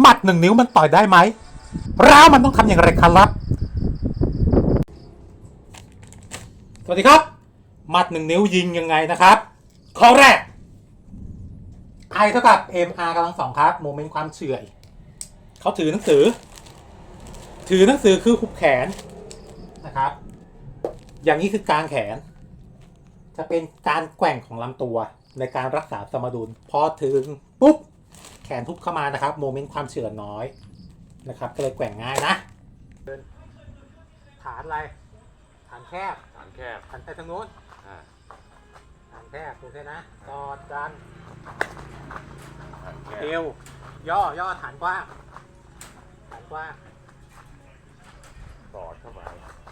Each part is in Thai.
หมัดหนึ่งนิ้วมันต่อยได้ไหมร้าวมันต้องทำอย่างไรครับ สวัสดีครับ หมัดหนึ่งนิ้วยิงยังไงนะครับ ข้อแรก I เท่ากับ mr กำลังสองครับ โมเมนต์ความเฉื่อย เขาถือหนังสือ ถือหนังสือคือหุบแขนนะครับ อย่างนี้คือกลางแขน จะเป็นการแกว่งของลำตัวในการรักษาสมดุล พอถึงปุ๊บ ขนทุบเข้ามานะครับ โมเมนต์ความเฉื่อยน้อยนะครับ ก็เลยแกว่งง่ายนะ ฐานอะไร ฐานแคบ ฐานแคบหันไปทางนู้นอ่าหันแคบโอเคนะกอดดันฐานแคเอบวย่อย่อฐานกว้าง ฐานกว้าง สอดเข้าไป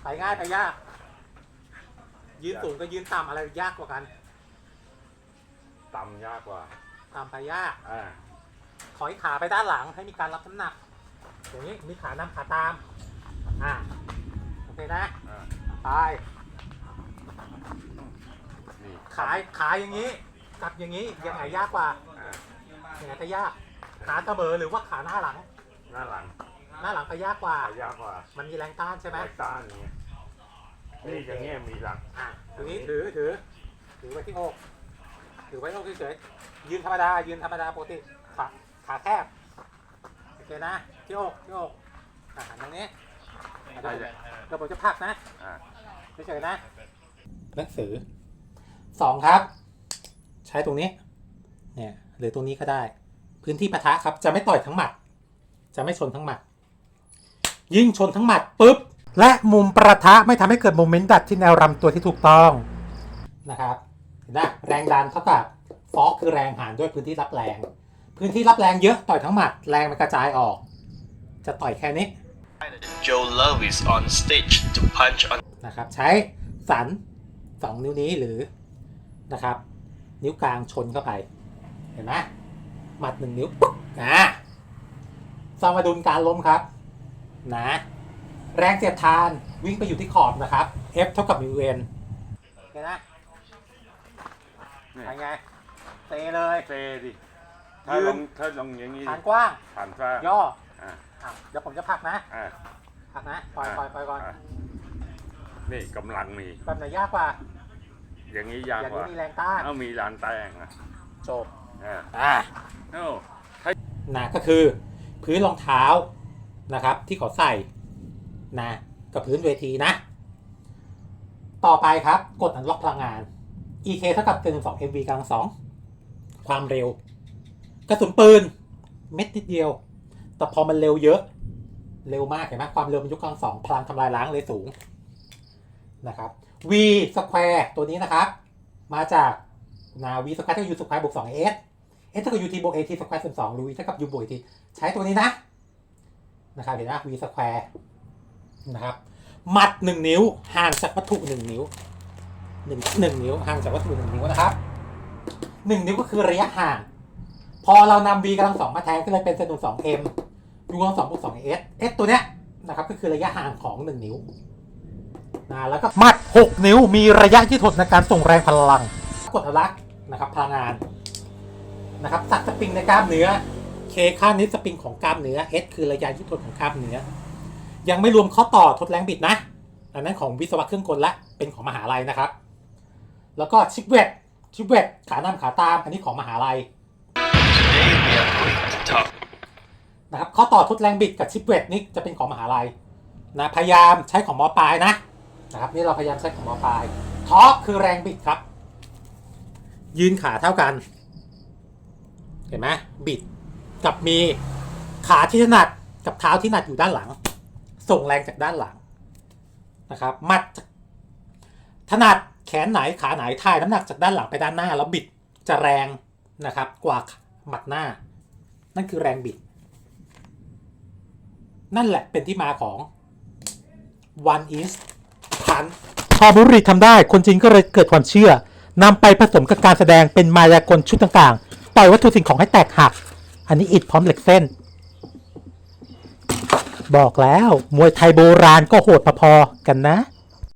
ไปง่ายไปยาก ยืนสูงกับยืนต่ำอะไรยากกว่ากัน ต่ำยากกว่า ต่ำไปยากอ่า ถอยขาไปด้านหลังให้มีการรับน้ำหนักอย่างนี้มีขานำขาตาม อ่า โอเคนะอ่าไปนี่ขาขาอย่างนี้กับอย่างนี้ยังไงยากกว่าอ่ายังไงจะยาก ขาเสมอหรือว่าขาหน้าหลัง หน้าหลัง หน้าหลังไปยากกว่าขายากกว่า มันมีแรงต้านใช่ไหมไม้ต้านอย่างเงี้ยนี่อย่างเงี้ยมีหลัง อะทีนี้ถือถือ ถือไว้ที่อกถือไว้ที่อกเฉยๆยืนธรรมดายืนธรรมดาปกติขา ขาแคบโอเคนะที่อกที่อกอะหันทางนี้เดี๋ยวผมเดี๋ยวผมจะพักนะอ่า เฉยๆนะหนังสือสองครับ ใช้ตรงนี้ เนี่ยหรือตรงนี้ก็ได้ พื้นที่ปะทะครับจะไม่ต่อยทั้งหมัด จะไม่ชนทั้งหมัด ยิ่งชนทั้งหมัดปุ๊บ และมุมประทะไม่ทำให้เกิดโมเมนต์ดัดที่แนวรำตัวที่ถูกต้องนะครับเห็นไหมแรงดันเท่ากับฟอกคือแรงหารด้วยพื้นที่รับแรง พื้นที่รับแรงเยอะต่อยทั้งหมัดแรงมันกระจายออก จะต่อยแค่นี้ Joe Love is on stage to punch on นะครับใช้สันสองนิ้วนี้หรือนะครับ นิ้วกลางชนเข้าไป เห็นไหมหมัดหนึ่งนิ้วปุ๊บนะสมดุลการล้มครับนะแรงเสียดทานวิ่งไปอยู่ที่ขอบนะครับ F เท่ากับ UN เห็นไหมนี่ไปไงเตะเลยเซดิ ถ้ายืนลงถ้าลงอย่างนี้ฐานกว้าง ฐานฟ้าย่ออ่าอะเดี๋ยวผมจะผลักนะอ่าผลักนะปล่อยปล่อยปล่อยก่อนานี่กำลังมี แบบไหนยากกว่า อย่างนี้ยากอย่างกนี้ว่ามีแรงต้านเอามีลานแตงอะจบอ่าอ่าเอ้านะก็คือ พื้นรองเท้านะครับ ที่เขาใส่นะกับพื้นเวทีนะ ต่อไปครับกดอันล็อกพลังงาน EK เท่ากับ1 2 MV กำลังสองความเร็ว กระสุนปืน เม็ดนิดเดียว แต่พอมันเร็วเยอะ เร็วมากเห็นไหมความเร็วมันยกกลังสองพลังทำลายล้างเลยสูงนะครับ V square ตัวนี้นะครับ มาจากนา V square เท่ากับ U square บวก2 S S เท่ากับ UT บวก AT square ส่วน2หรือ V เท่ากับ U บวก AT ใช้ตัวนี้นะนะครับเห็นไหม V square นะครับมัด 1 นิ้วห่างจากวัตถุ 1 นิ้ว1 1นิ้วห่างจากวัตถุ 1 นิ้วนะครับ 1 นิ้วก็คือระยะห่าง พอเรานำ V กำลังสองมาแทนก็เลยเป็นเซนสอง M U กำลังสองบวก2 S S ตัวเนี้ยนะครับก็คือระยะห่างของ 1 นิ้วนะแล้วก็มัด 6 นิ้วมีระยะยืดหดในการส่งแรงพลังกดทลักนะครับพลังงานนะครับสักสปริงในกล้ามเนื้อ K ค่านี้สปริงของกล้ามเนื้อ S คือระยะยืดหดของกล้ามเนื้อ ยังไม่รวมข้อต่อทดแรงบิดนะอันนั้นของวิศวะเครื่องกลละเป็นของมหาลัยนะครับ แล้วก็ชิปเวทชิปเวทขานำขาตามอันนี้ของมหาลัย นะครับข้อต่อทดแรงบิดกับชิปเวทนี่จะเป็นของมหาลัยนะพยายามใช้ของมอปลายนะนะครับนี่เราพยายามใช้ของมอปลายทอร์กคือแรงบิดครับ ยืนขาเท่ากัน เห็นไหมบิดกับมีขาที่ถนัดกับเท้าที่ถนัดอยู่ด้านหลัง ส่งแรงจากด้านหลังนะครับมัดจาถนัดแขนไหนขาไหนถ่ายน้ำหนักจากด้านหลังไปด้านหน้า แล้วบิดจะแรงนะครับกว่า หมัดหน้า นั่นคือแรงบิด นั่นแหละเป็นที่มาของ one inch พันพอบุรีทำได้คนจีนก็เลยเกิดความเชื่อนำไปผสมกับการแสดงเป็นมายากลชุดต่างๆ ปล่อยวัตถุสิ่งของให้แตกหัก อันนี้อิดพร้อมเหล็กเส้น บอกแล้วมวยไทยโบราณก็โหดพอๆกันนะ